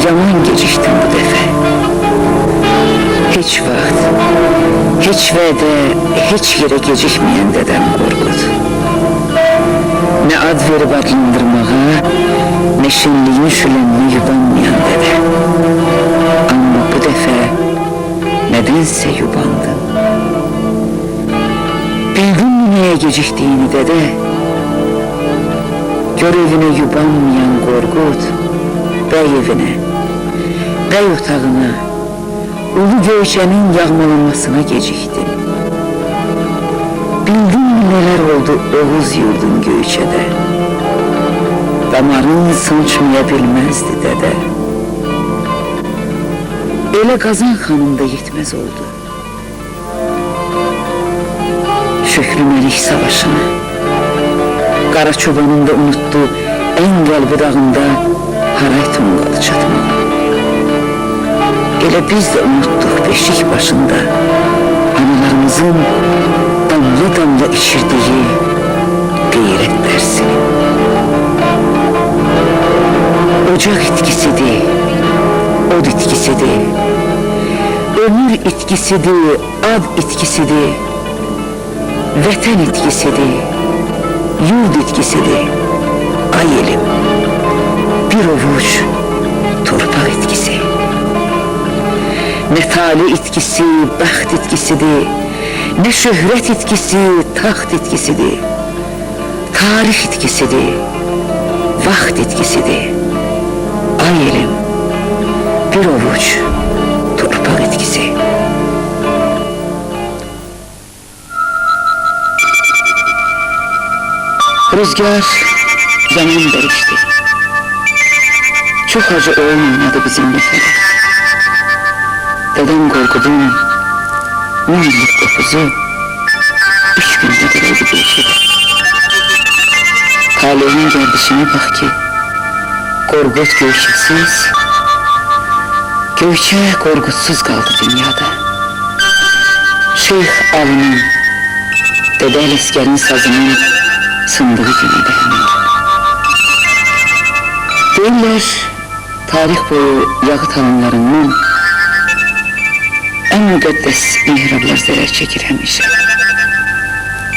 Dede, yaman geciktin bu defa. Hiç vaxt, hiç vədə, hiç yere gecikmeyen dedem Korkut. Ne ad verip adlandırmağa, ne şenliğin şülenini yubanmayan dede. Ama bu defa nedense yubandın. Bildin mi neye geciktiğini dede? Görevine yubanmayan Korkut, bey evine, bey otağına, ulu göğçenin yağmalanmasına geciktin. Bildin mi neler oldu Oğuz yurdun göğçede? Damarın saçmaya bilmezdi dede. Ele kazan hanımda yetmez oldu. Şükrü Melik Savaşı'nı, Qara çobanın da unuttu en qəlbi dağında haray tonqalı çatmağı. Elə biz də unutduq beşik başında analarımızın damla damla içirdiği qeyrət dərsini. Ocaq itkisidir, od itkisidir, ömür itkisidir, ad itkisidir, vətən itkisidir, yurt etkisidir. Ay elim, bir avuç torpaq etkisi. Ne tali etkisi, bəxt etkisidir. Ne şöhrət etkisi, taxt etkisidir. Tarix etkisidir. Vaxt etkisidir. Ay elim, bir avuç torpaq etkisi. Rüzgar zaman değişti. Çok acı olmadı bizim nefes. Dedem Korkut'un on yıllık dokuzu üç günde kırıldı geçti. Talihinin gerdişine bak ki Korkut göğçesiz, Göğçe korkutsuz kaldı dünyada. Şeyh Ali'nin, Dede Lesker'in sazının sındığı de hemen. Deyirlər, tarix boyu yağıt alanlarından en müqəddəs mihrablar zərər çəkir həmişə.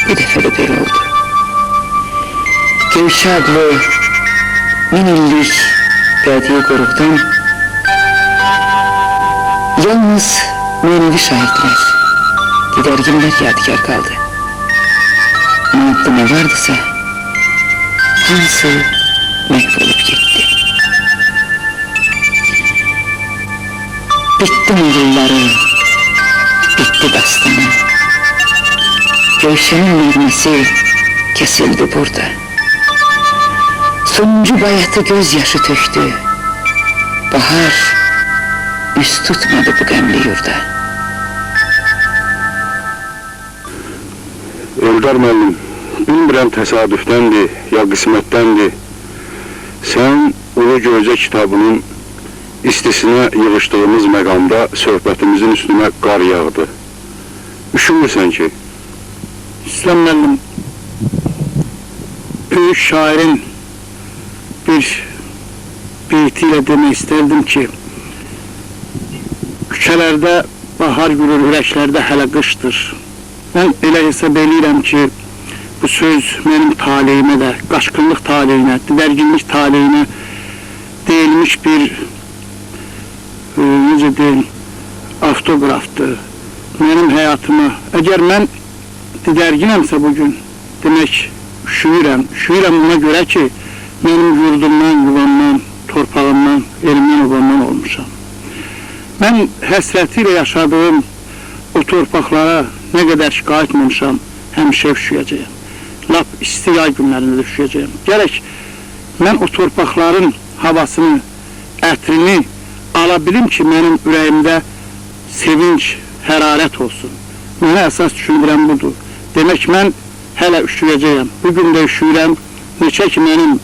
Bu dəfə də belə oldu. Gövşə adlı min illik bədii qurukdan yalnız mənəvi şahidlər, didərginlər yadigar qaldı. Yaptı ne vardısa hamısı məhv olub getdi. Bitti nurulları, Gövşenin neyməsi kesildi burada. Sonuncu bayatı gözyaşı töktü. Bahar üst tutmadı bu qəmli yurda. Eldar müəllim, bilmirəm təsadüfdəndir, ya qismətdəndir. Sən Ulu Göycə kitabının istisinə yığışdığımız məqamda söhbətimizin üstünə qar yağdı. Üşümürsən ki, Müəllim, büyük şairin bir beytiyle demek isterdim ki, küçelerde bahar gülür, ürəklərdə hələ qışdır. Mən elə hesab eləyirəm ki, bu söz mənim taleyimə də, qaçqınlıq taleyinə, didərginlik taleyinə deyilmiş bir, e, necə deyim, avtoqrafdır. Mənim həyatıma, əgər mən didərginəmsə bugün, demək üşüyürəm. Üşüyürəm ona görə ki, mənim yurdumdan, yuvamdan, torpağımdan, elimdən, obamdan olmuşam. Mən həsrəti yaşadığım o torpaqlara nə qədər ki qayıtmamışam, həmişə üşüyəcəyəm. Lap isti yay günlərində də üşüyəcəyəm. Gərək mən o torpaqların havasını, ətrini ala bilim ki, mənim ürəyimdə sevinç, hərarət olsun. Mənə əsas düşündürən budur. Demək mən hələ üşüyəcəyəm. Bu gün də üşüyürəm. Neçə ki mənim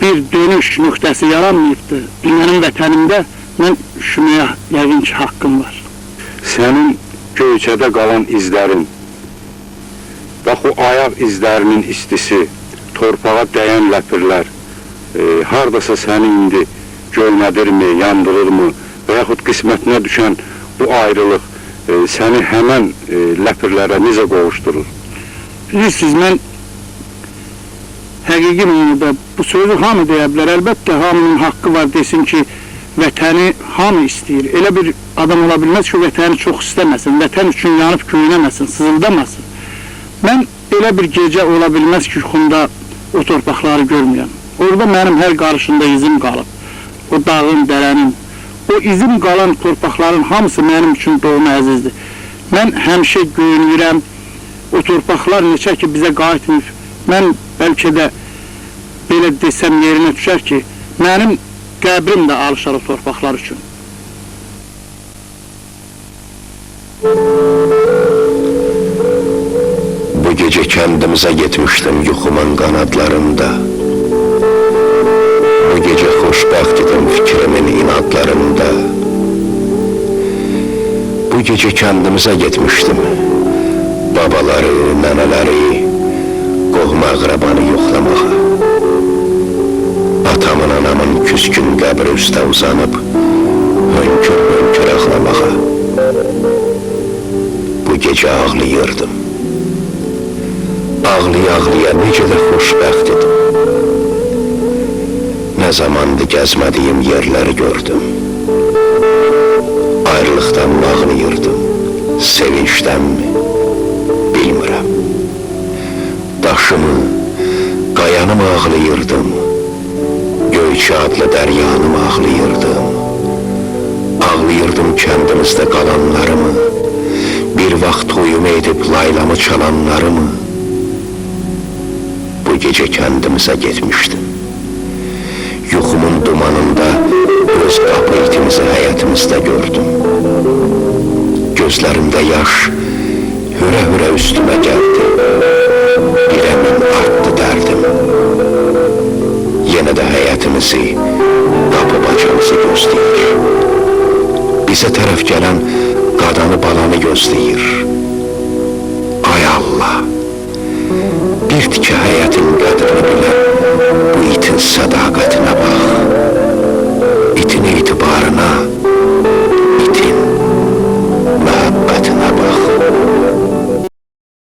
bir dönüş nöqtəsi yaranmayıbdı. Mənim vətənimdə mən üşüməyə yəqin ki haqqım var. sənin Göyçədə qalan izlərin, bax o ayaq izlərinin istisi, torpağa dəyən ləpirlər, e, hardasa səni indi gölmədirmi, yandırırmı və yaxud qismətinə bu ayrılıq e, səni həmən e, ləpirlərə necə qovuşdurur? Bilirsiniz, mən həqiqi mənada bu sözü hamı deyə bilər. Əlbəttə, hamının haqqı var desin ki, vətəni hamı istəyir. Elə bir adam ola bilməz ki, vətəni çox istəməsin, vətən üçün yanıb köynəməsin, sızıldamasın. Mən elə bir gecə ola bilməz ki, yuxumda o torpaqları görməyəm. Orada mənim hər qarışında izim qalıb. O dağın, dərənin, o izim qalan torpaqların hamısı mənim üçün doğma əzizdir. Mən həmişə göyünürəm, o torpaqlar neçə ki bizə qayıtmır. Mən bəlkə də belə desəm yerinə düşər ki, mənim qəbrim də alışar o torpaqlar üçün. Bu gece kendimize gitmiştim yuxumun kanatlarında. Bu gece xoşbəxt idim fikrimin inadlarında. Bu gece kendimize gitmiştim. Babaları, nənələri, qohum əqrabanı yoxlamağa. Atamın, anamın küskün qəbri üstə uzanıb, hönkür-hönkür ağlamağa. Bu gece ağlayırdım. Ağlaya ağlaya necə də xoşbəxt idim. Nə zamandı gəzmədiyim yerləri gördüm. Ayrılıqdan mı ağlayırdım, sevinçdənmi, bilmirəm. Daşımı, qayanımı ağlayırdım, Göyçə adlı dəryanımı ağlayırdım. Ağlayırdım kəndimizdə qalanlarımı, bir vaxt toyumu edib laylamı çalanlarımı, bu gece kendimize gitmiştim. Yuxumun dumanında öz qapı itimizi həyətimizdə gördüm. Gözlərimdə yaş hürə-hürə üstümə gəldi. Bir əmin artdı dərdim. Yenə də həyətimizi, qapı bacamızı gözləyir. Bizə tərəf gələn qadanı balanı gözləyir. Ay Allah! Bir bilən bu itin sədaqətinə